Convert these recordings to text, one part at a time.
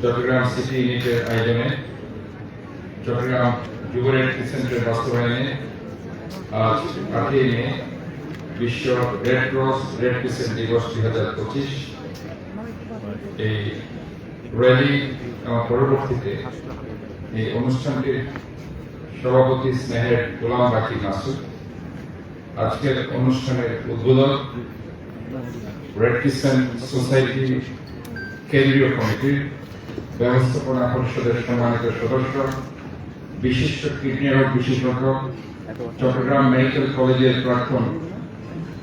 Chittagong city ইউনিটের আয়োজনে চট্টগ্রাম যুব রেড সেন্টারের বাস্তবায়নে আজ আটই মে বিশ্ব রেড ক্রস রেড ক্রিসেন্ট দিবস দুই হাজার পঁচিশ এই র্যালি পরবর্তীতে এই অনুষ্ঠানটির সভাপতি স্নেহের গোলাম বাকি মাসুদ আজকের অনুষ্ঠানের উদ্বোধন রেড ক্রিসেন্ট সোসাইটি কেন্দ্রীয় কমিটির ব্যবস্থাপনা পরিষদের সম্মানিত সদস্য, বিশিষ্ট কিডনি রোগ বিশেষজ্ঞ চট্টগ্রাম মেডিকেল কলেজের প্রাক্তন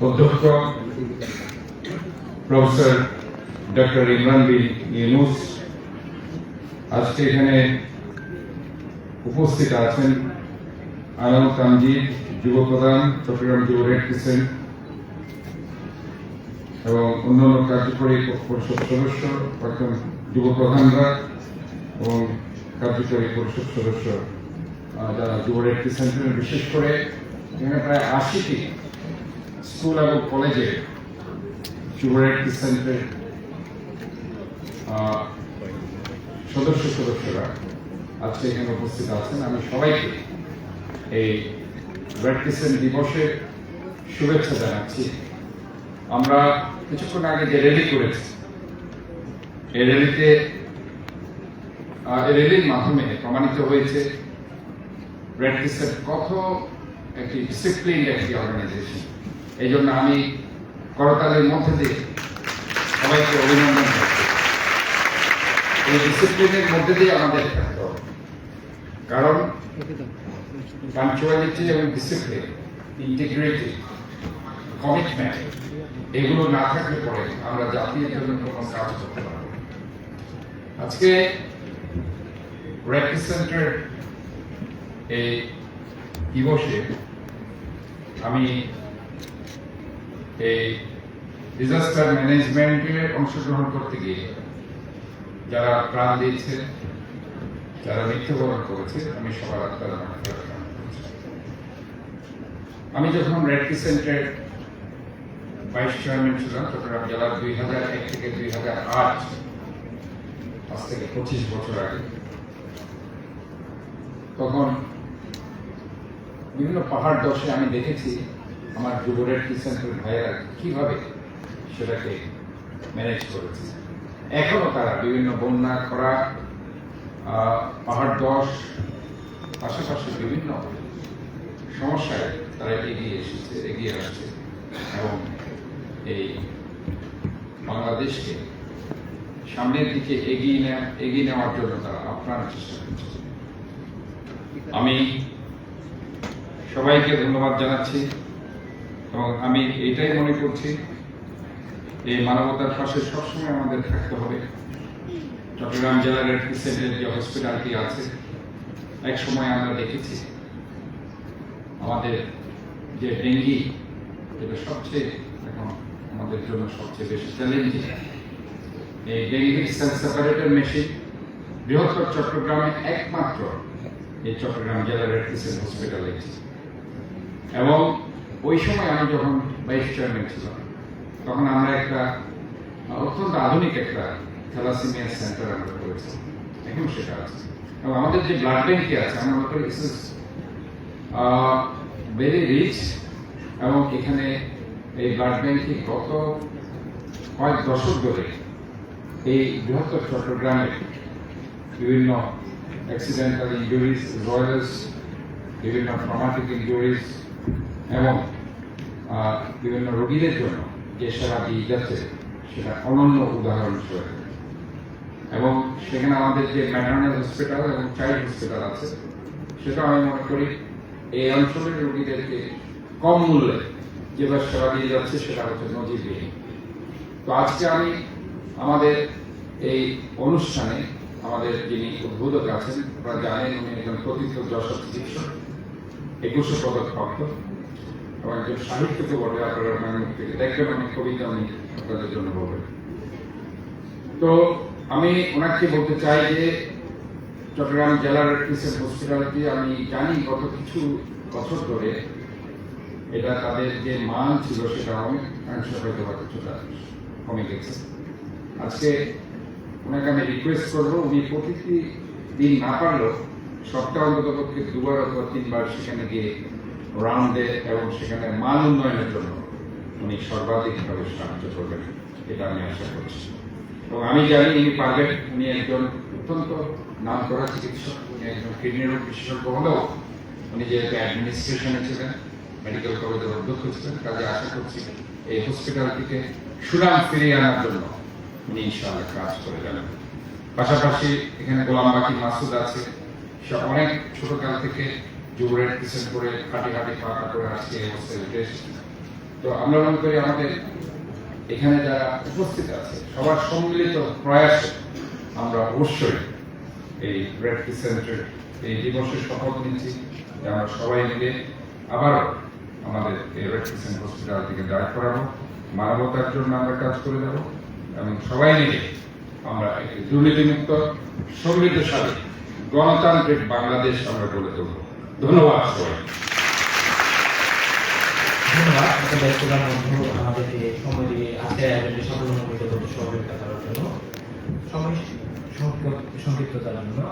অধ্যক্ষ, প্রফেসর ডক্টর ইমরান বিন ইউনুস। আজকে এখানে উপস্থিত আছেন আনন্দ কামজি যুব প্রধান, চট্টগ্রাম যুব রেড ক্রিসেন্ট এবং অন্যান্য কার্যকরী পরিষদ সদস্য প্রাক্তন যুব প্রধানরা এবং কার্যকরী পরিষদ সদস্য যারা যুব রেড সেন্টারের বিশেষ করে এখানে প্রায় আশিটি স্কুল এবং কলেজে যুব রেড সেন্টারের সদস্য সদস্যরা আজকে এখানে উপস্থিত আছেন। আমি সবাইকে এই রেড দিবসের শুভেচ্ছা জানাচ্ছি। আমরা কিছুক্ষণ আগে যে র্যালি করেছি, এই র্যালিতে র্যালির মাধ্যমে প্রমাণিত হয়েছে ক্রিসেন্ট কত একটি ডিসিপ্লিন একটি অর্গানাইজেশন এই জন্য আমি করতালের মধ্যে দিয়ে সবাইকে অভিনন্দন এই ডিসিপ্লিনের মধ্যে দিয়ে আমাদের থাকতে হবে। কারণ পাঞ্চুয়ালিটি এবং ডিসিপ্লিন ইন্টিগ্রিটি কমিটমেন্ট এগুলো না থাকলে পরে আমরা জাতির জন্য কোনো কাজ করতে পারব। আজকে রেপ্রেজেন্টের এই দিবসে আমি এই ডিজাস্টার ম্যানেজমেন্টে অংশগ্রহণ করতে গিয়ে যারা প্রাণ দিয়েছে যারা মৃত্যুবরণ করেছে আমি সবার আত্মার। আমি যখন রেড ক্রিসেন্টের ভাইস চেয়ারম্যান ছিলাম চট্টগ্রাম জেলার দুই হাজার এক থেকে দুই হাজার আট আজ থেকে পঁচিশ বছর আগে। তখন বিভিন্ন পাহাড় দশে আমি দেখেছি আমার যুব রেড ক্রিসেন্টের ভাইয়েরা কীভাবে সেটাকে ম্যানেজ করেছে। এখনও তারা বিভিন্ন বন্যা, খরা পাহাড় দশ, পাশাপাশি বিভিন্ন সমস্যায় তারা এগিয়ে এসেছে, এগিয়ে আসছে এবং এই বাংলাদেশকে সামনের দিকে এগিয়ে এগিয়ে নেওয়ার জন্য তারা আপ্রাণ আমি সবাইকে ধন্যবাদ জানাচ্ছি এবং আমি এটাই মনে করছি এই মানবতার পাশে সবসময় আমাদের থাকতে হবে। চট্টগ্রাম জেলার রেড ক্রিসেন্টের যে হসপিটালটি আছে, এক সময় আমরা দেখেছি আমাদের যে ডেঙ্গি যেটা সবচেয়ে এখন আমাদের জন্য সবচেয়ে বেশি চ্যালেঞ্জিং এই ডেঙ্গি সেপারেটর মেশিন বৃহত্তর চট্টগ্রামে একমাত্র এই চট্টগ্রাম জেলার রেড ক্রিসেন্ট হসপিটালে এবং ওই সময় আমি যখন ভাইস চেয়ারম্যান ছিলাম, তখন আমরা একটা অত্যন্ত আধুনিক একটা থ্যালাসিমিয়া সেন্টার আমরা করেছি এখন সেটা আছে। এবং আমাদের যে ব্লাড ব্যাংকটি আছে, আমরা করি ভেরি রিচ এবং এখানে এই ব্লাড ব্যাংকটি গত কয়েক দশক ধরে এই বৃহত্তর চট্টগ্রামের বিভিন্ন অ্যাক্সিডেন্টাল ইঞ্জুরিজ রয়েলস বিভিন্ন ট্রমাটিক ইঞ্জুরিজ এবং বিভিন্ন রোগীদের জন্য যে সেবা দিয়ে যাচ্ছে সেটা অনন্য উদাহরণ হিসেবে। এবং সেখানে আমাদের যে ম্যাটার্নাল হসপিটাল এবং চাইল্ড হসপিটাল আছে সেটা আমি মনে করি এই অঞ্চলের রোগীদেরকে কম মূল্যে যেভাবে সেবা দিয়ে যাচ্ছে, সেটা হচ্ছে নজিরবিহীন তো আজকে আমি আমাদের এই অনুষ্ঠানে আমাদের যিনি উদ্বোধক আছেন, আপনারা জানেন উনি একজন প্রথিত যশোর চিকিৎসক, একুশে পদক প্রাপ্ত, এবং একজন সাহিত্যকে বলে আপনারা মুখ থেকে দেখবেন অনেক কবিতা উনি আপনাদের জন্য বলবেন। তো আমি ওনাকে বলতে চাই যে, চট্টগ্রাম জেলার ক্রিসেন্ট হসপিটালটি আমি জানি গত কিছু বছর ধরে এটা তাদের যে মান ছিল সেটা অনেক অংশ হয়তো বা কিছুটা কমে গেছে আজকে ওনাকে আমি রিকোয়েস্ট করব, উনি প্রতিটি দিন না পারলেও সপ্তাহ অন্তত পক্ষে দুবার অথবা তিনবার সেখানে গিয়ে রাউন্ডে এবং সেখানে মান উন্নয়নের জন্য উনি সর্বাধিকভাবে সাহায্য করবেন, এটা আমি আশা করছি। এবং আমি জানি উনি পারবেন, উনি একজন অত্যন্ত নাম করা চিকিৎসক, উনি একজন কিডনি রোগ বিশেষজ্ঞ হলেও উনি যেহেতু অ্যাডমিনিস্ট্রেশনে ছিলেন মেডিকেল কলেজের অধ্যক্ষ ছিলেন কাজে আশা করছি এই হসপিটালটিকে সুনাম ফিরিয়ে আনার জন্য উনি ইনশাআল্লাহ কাজ করে যাবেন। পাশাপাশি এখানে গোলাম বাকি মাসুদ আছে, সে অনেক ছোটকাল থেকে যুবরের পিছন করে খাটি খাটি পাকা করে আজকে এই উঠে তো আমরা মনে করি আমাদের এখানে যারা উপস্থিত আছে, সবার সম্মিলিত প্রয়াসে আমরা অবশ্যই এই রেড সেন্টার এই দিবসের শপথ নিচ্ছি। আমরা সবাই মিলে আবারও আমাদের এই ক্রিসেন্ট হসপিটাল থেকে দাঁড় করাবো, মানবতার জন্য আমরা কাজ করে যাব, এবং সবাই মিলে আমরা একটি দুর্নীতিমুক্ত, সমৃদ্ধশালী, গণতান্ত্রিক বাংলাদেশ আমরা গড়ে তুলব। ধন্যবাদ সবাই ধন্যবাদ দিয়ে আজকে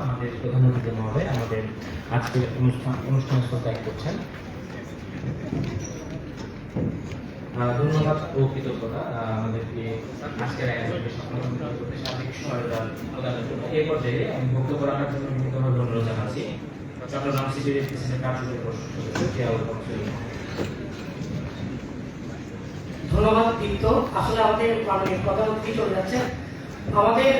আমাদের প্রধান মহোদয় আমাদের আজকের অনুষ্ঠান অনুষ্ঠান ত্যাগ করছেন। ধন্যবাদ ও কৃতজ্ঞতা। আমাদেরকে আজকের আয়োজনকে সফলমণ্ডিত করতে সার্বিক সহায়তা জন্য। আমি বক্তব্য অনুরোধ জানাচ্ছি। চট্টগ্রাম সিটির সলিম। ধন্যবাদ, দীপ্ত। আসলে আমাদের মানে কথা চলে যাচ্ছে? আমাদের